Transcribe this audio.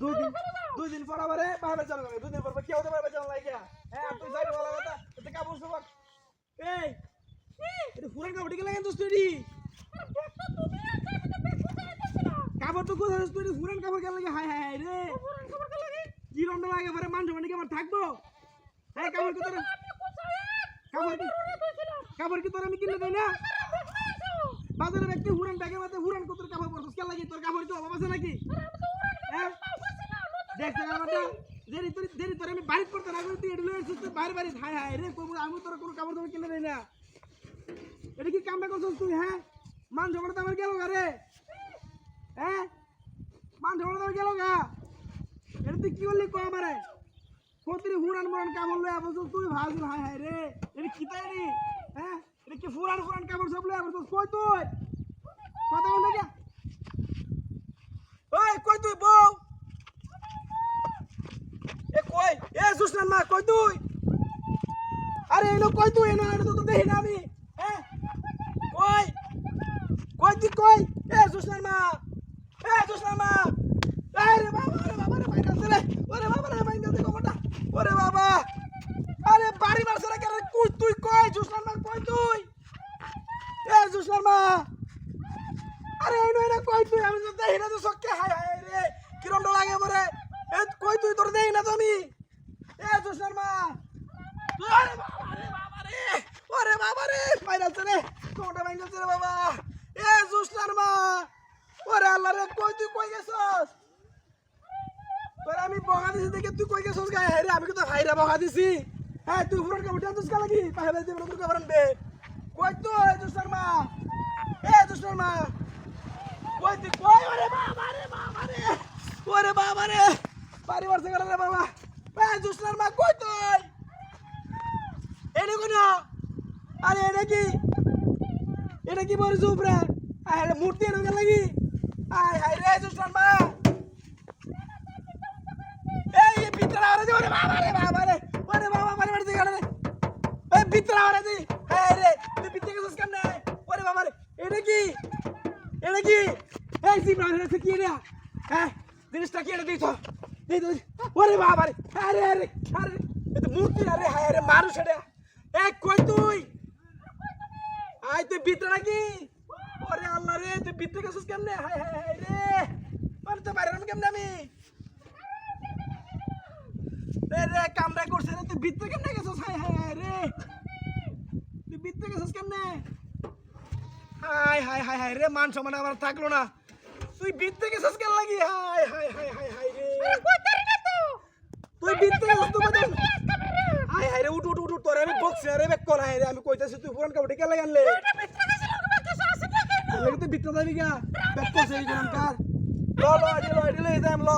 দুই দিন দুই দিন পর আবার বাইরে চালু করে দুই পর কি হতে পারবে লাগে হ্যাঁ তুই যাই ভালো কথা, এতে কাপড় সবার এই এটা পুরান কাপড় টিকে লাগে তো তুই কাপড় তো কোথায় তুই পুরান কাপড় কেন লাগে? হাই হাই রে। কি রন্ড লাগে পরে মানুষ মানে কি আমার থাকব? হ্যাঁ কাপড় কি তোর? কাপড় কি কাপড় কি তোর আমি কিনে দেই না? বাজারে ব্যক্তি হুরান ব্যাগে মাতে হুরান কত কাপড় পরছিস? কেন লাগি তোর কাপড় কি অভাব আছে নাকি? হ্যাঁ দেখতে কাপড়টা দেরি তোর দেরি তোর, আমি বাড়ি করতে না তুই এডি লয়ে তুই বাইরে বাইরে হাই হাই রে কোন আমি তোর কোনো কাপড় দাপড় কিনে না। হ্যাঁ? মান ঝগড়া তো আমার গেল গা রে। হ্যাঁ? মান ঝগড়া তো গেল গা। এটা তুই কি করলি কো আমারে কতরি বলছিস তুই ভাজুল হাই হাই রে। কি তাই রে হ্যাঁ? এটা কি ফুরান ফুরান কাপড় সব কই তুই কথা বল না ওই কই তুই বউ এ এ সুসনান মা, কই তুই? আরে এলো কই তুই? এনো এটা তো দেখি না আমি। হ্যাঁ? কই? কই তুই কই? এ সুসনান মা। এ সুসনান মা। আরে বাবা আরে বাবা রে ভাই রে ওরে বাবা রে ভাই কাছে কমটা ওরে বাবা। আরে বাড়ি মারছে রে কেন? কই তুই কই? সুসনান মা, কই তুই? এ সুসনান মা। আরে এই নয় না, কই তুই? আমি তো দেখি না তো সক্কে হাই হাই রে। ডর লাগে এ, কই তুই? তোর দেখি না তো আমি। জোসনার মা আরে বাবা রে বাবা রে ওরে বাবা রে কোনটা ভাঙছে রে বাবা? এ জোসনার মা ওরে আল্লাহ রে তুই কই গেছস? তোর আমি বগা দিছি দেখে তুই কই গেছস গায়ে? রে আমি তো হাইরা বগা দিছি? হ্যাঁ তুই ফুরন কাপড় টানছিস কা লাগি পাহে দিবি তোর কাপড় আনবে কই তুই জোসনার মা এ জোসনার মা কই তুই, কই? ওরে বাবা রে বাবা রে, ওরে বাবা রে, বাড়ি রে বাবা? এ জুসনার মা কই তুই? এনে কোন? আরে এটা কি? এটা কি বলিস উপরে আরে মূর্তি গেল লাগি। আয় হায় রে জুসনার মা এই ভিতরে আরে দি, ওরে বাবা রে বাবা রে। ওরে বাবা, বাড়ি মারছে গেল রে এই ভিতরে আরে দি। হ্যাঁ রে, তুই ভিতরে গেছিস কেন ওরে বাবা রে, এটা কি? এটা কি? এই সিমরা এটা কি রে হ্যাঁ জিনিসটা কি এটা দিছ এই তো ওরে বাবা রে, আরে আরে আরে এটা মূর্তি আরে হায়, আরে মানুষ এটা এ, কই তুই? আই তুই ভিতরে নাকি? ওরে আল্লাহ রে, তুই ভিতরে গেছিস কেমনে? হায় হায় হায় রে। আরে তো বাইরে কেমনে আমি? রে রে, কামড়া করছে রে, তুই ভিতরে কেমনে গেছিস? হায় হায় হায় রে। তুই ভিতরে গেছিস কেমনে? হাই হাই হাই হাই রে, মান সম্মান আমার থাকল না। তুই বিদ্যে গেছিস কেন লাগি হাই হাই হাই রে তুই গেছিস তুই বদল। হাই হাই রে উঠ উঠ উঠ তোরে আমি বকছি না রে বেক কর হাই রে আমি কইতাছি তুই পুরান কাপড় কেন লাগি আনলে লাগে তুই বিদ্যে যাবি গা। বেক করছে এই কোন কার ল ল আইডি ল আইডি ল দাম ল।